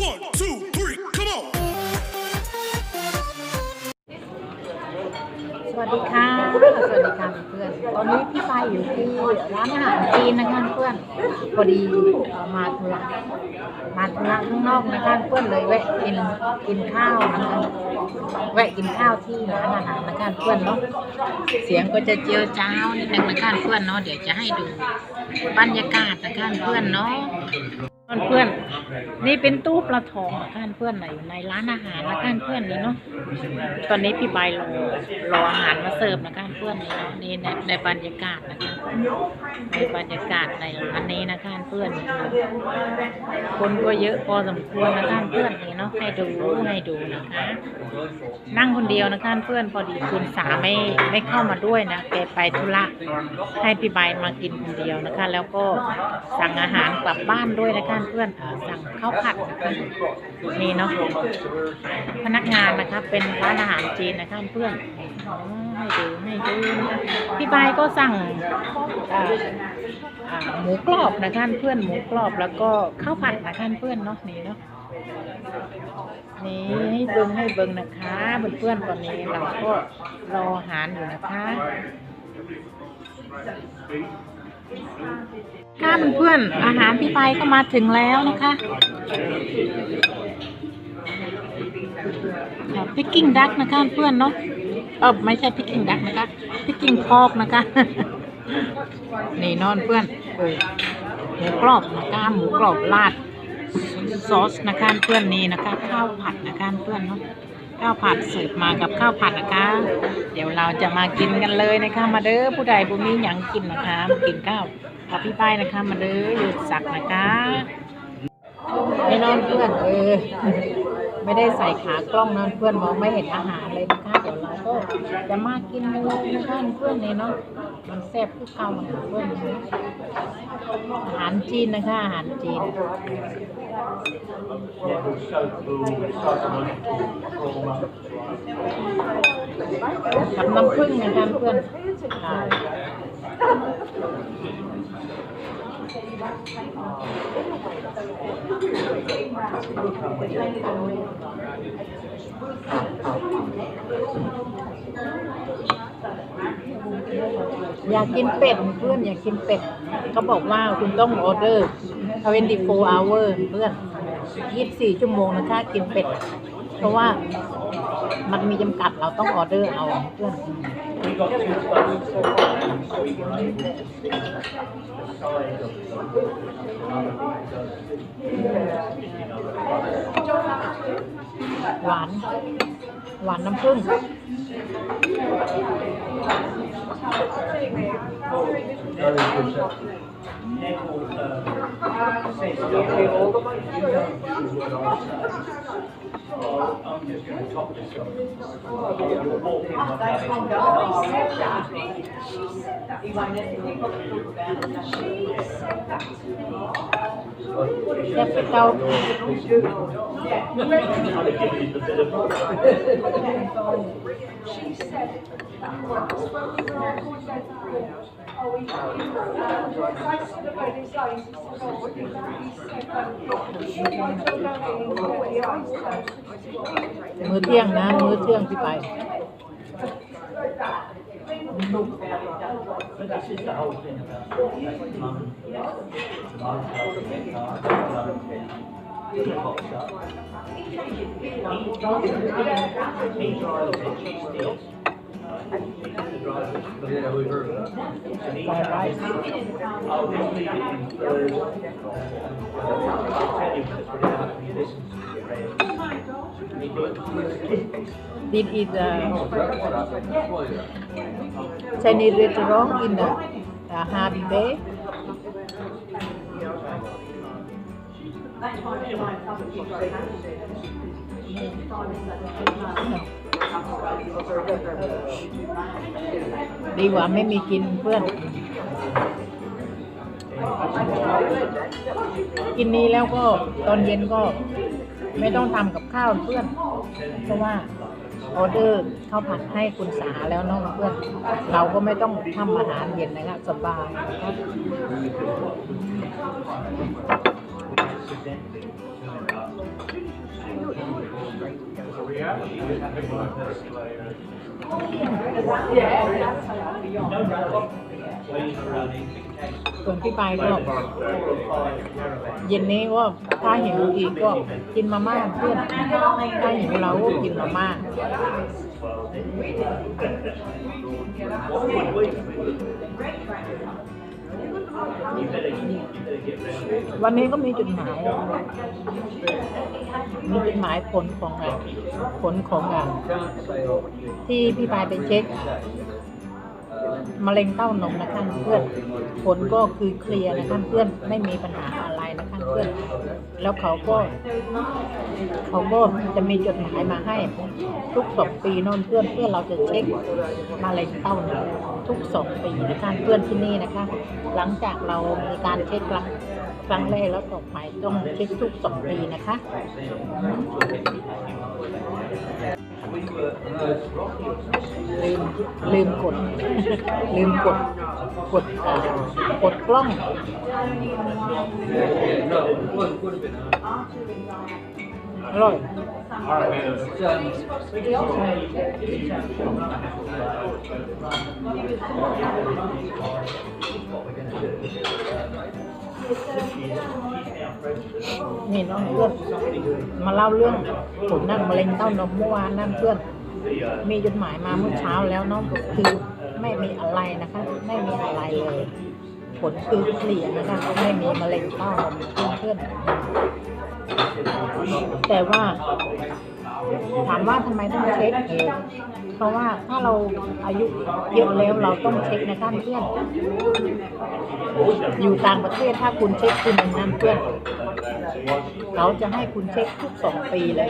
One, two, three, come on. สวัสดีค่ะ สวัสดีค่ะเพื่อน ตอนนี้พี่ไปายอยู่ที่ร้านอาหารจีนนะคะเพื่อน พอดีเอ่อมาธุระมาธุระข้างนอกนะคะเพื่อนเลยแวะกินกินข้าวนะคะแวะกินข้าวที่ร้านอาหารนะคะเพื่อนเนาะ เสียงก็จะเจียวจ้าวนิดนึงนะคะเพื่อนเนาะ เดี๋ยวจะให้ดูบรรยากาศนะคะเพื่อนเนาะ เพื่อนๆนี่เป็นตู้ปลาทองนะคะเพื่อนอยู่ในร้านอาหารนะท่านเพื่อนนี่เนาะตอนนี้พี่ใบรอรออาหารมาเสิร์ฟนะท่านเพื่อนนี่เนาะนี่ในในบรรยากาศนะคะในบรรยากาศในร้านนี้นะท่านเพื่อนคนก็เยอะพอสมควรนะท่านเพื่อนนี่ เนาะให้ดูให้ดูนะคะ นั่งคนเดียวนะคะเพื่อนพอดีคุณสาไม่ไม่เข้ามาด้วยนะแกไปธุระให้พี่ใบมากินคนเดียวนะคะ แล้วก็สั่งอาหารกลับบ้านด้วยนะคะเพื่อนสั่งข้าวผัดนะคะนี่เนาะพนักงานนะคะเป็นร้านอาหารจีนนะคะเพื่อนให้ดูให้ดูนะะพี่ใบก็สั่งหมูกรอบนะคะเพื่อนหมูกรอบแล้วก็ข้าวผัดนะคะเพื่อนเนาะนี่เนาะ นี่ให้เบิ้งให้เบิ้งนะคะเพื่อนๆตอนนี้เราก็รออาหารอยู่นะคะค่ะเพื่อนๆอาหารพี่ไปก็มาถึงแล้วนะคะพิกกิ้งดักนะคะเพื่อนเนาะเออไม่ใช่พิกกิ้งดักนะคะพิกกิ้งพอกนะคะนี่นอนเพื่อนเออหมูกรอบนะคะหมูกรอบราด ซอสนะคะเพื่อนนี่นะคะข้าวผัดนะคะเพื่อนเนาะข้าวผัดเสิร์ฟมากับข้าวผัดนะคะ เดี๋ยวเราจะมากินกันเลยนะคะมาเด้อผู้ใดบุมีหยังกินนะคะมากินข้าวกับพี่ป้ายนะคะมาเด้อหยุดสักนะคะไม่นอนเพื่อนเออไม่ได้ใส่ขากล้องนอนเพื่อนมองไม่เห็นอาหารเลยนะคะ ก็จะมากินกันเลยนะคะเพื่อนนี่เนาะมันแซ่บทุกคำของเพื่อนนะอาหารจีนนะคะอาหารจีน กับน้ำผึ้งนะคะเพื่อน อยากกินเป็ดเพื่อนอยากกินเป็ดเขาบอกว่าคุณต้องออเดอร์24 hour เพื่อน 24 ชั่วโมงนะคะกินเป็ด เพราะว่ามันมีจำกัดเราต้องออเดอร์เอาเพื่อน หวาน หวานน้ำผึ้ง I'm just going to top this up. That's my. She said that. She said that. Talk she said that to me. That's the girl. Yeah. She said that. มื้อเที่ยงนะ มื้อเที่ยงที่ไป Yeah, we heard that. In you. Did it uh, send it in the uh, happy day? Harvey Bay. Đi qua mấy mi กินเพื่อน กินนี้แล้วก็ตอนเย็นก็ไม่ต้องทำกับข้าวเพื่อน เพราะว่าออเดอร์ข้าวผัดให้คุณสาแล้วน้องเพื่อน เราก็ไม่ต้องทำอาหารเย็นนะครับสบายครับ ส่วนพี่ปายก็ เย็นนี้ก็ถ้าหิวอีกก็กินมาม่าเพื่อนถ้าหิวเราก็กินมาม่า วันนี้ก็มีจุดหมาย มีจุดหมายผลของงานผลของงานที่พี่ปายไปเช็คมะเร็งเต้านมนะท่านเพื่อน ผลก็คือเคลียร์นะท่านเพื่อนไม่มีปัญหาอะไร แล้วเขาก็เขาก็จะมีจดหมายมาให้ ทุกสองปีนอนเพื่อนเพื่อเราจะเช็คมะเร็งเต้านะทุกสองปีนะคะเพื่อนที่นี่นะคะ หลังจากเรามีการเช็คครั้ง ครั้งแรกแล้วต่อไปต้องเช็คทุกสองปีนะคะลืมลืมกด ลืมกด กดกดกล้องอร่อย นี่น้องเพื่อนมาเล่าเรื่องผลนั่นมะเร็งเต้านมเมื่อวานนั่นเพื่อน มีจดหมายมาเมื่อเช้าแล้วเนาะคือไม่มีอะไรนะคะ ไม่มีอะไรเลย ผลคือเคลียร์นะคะไม่มีมะเร็งเต้านมเพื่อนแต่ว่า ถามว่าทำไมต้องเช็ค เพราะว่าถ้าเราอายุเยอะแล้วเราต้องเช็คในะคะเพื่อน อยู่ต่างประเทศถ้าคุณเช็คคุณอย่างนั้นเพื่อนเขาจะให้คุณเช็คทุกสองปีเลย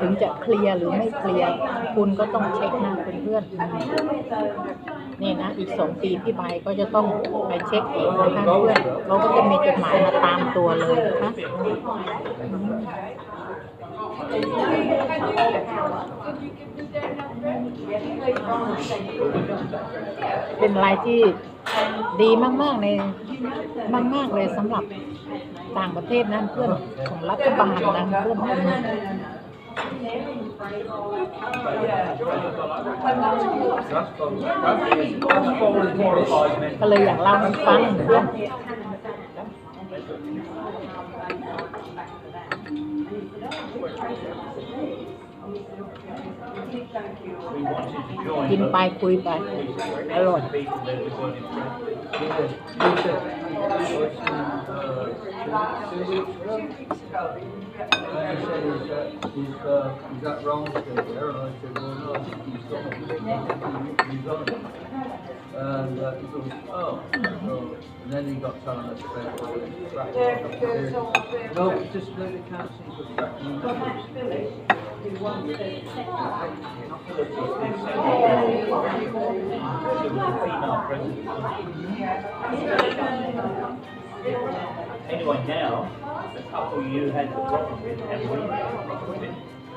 ถึงจะเคลียร์หรือไม่เคลียร์คุณก็ต้องเช็คนะเพื่อนนี่นะอีกสองปีพี่ใบก็จะต้องไปเช็คอีกนะคะเพื่อนเขาก็จะมีจดหมายมาตามตัวเลยนะคะ เป็นอะไรที่ดีมากๆเลยมาก ๆ เลยสำหรับต่างประเทศนั่นเพื่อนของรัฐบาลนะเพื่อนก็เลยอยากเล่าให้ฟังเพื่อน กินไปคุยไป อร่อย And uh, he oh, oh. And then he got telling us about all this crap. Just let the council put back Anyway, now, the couple you had the problem with, have we?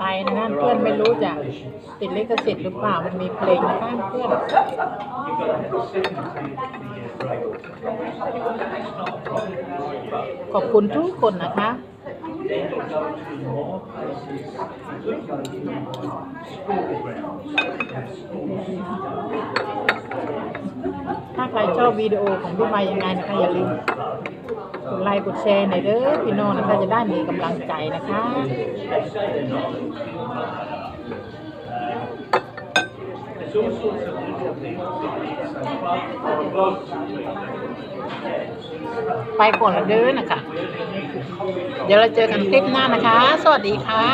ไปนะคะเพื่อนไม่รู้จะติดลิขสิทธิ์หรือเปล่ามันมีเพลงข้างเพื่อนขอบคุณทุกคนนะคะ ถ้าใครชอบวิดีโอของพี่ใบยังไงนะคะอย่าลืม กดไลค์กดแชร์หน่อยเด้อพี่น้องนะคะจะได้มีกำลังใจนะคะไปก่อนละเด้อนะคะ เดี๋ยวเราเจอกันคลิปหน้านะคะ สวัสดีค่ะ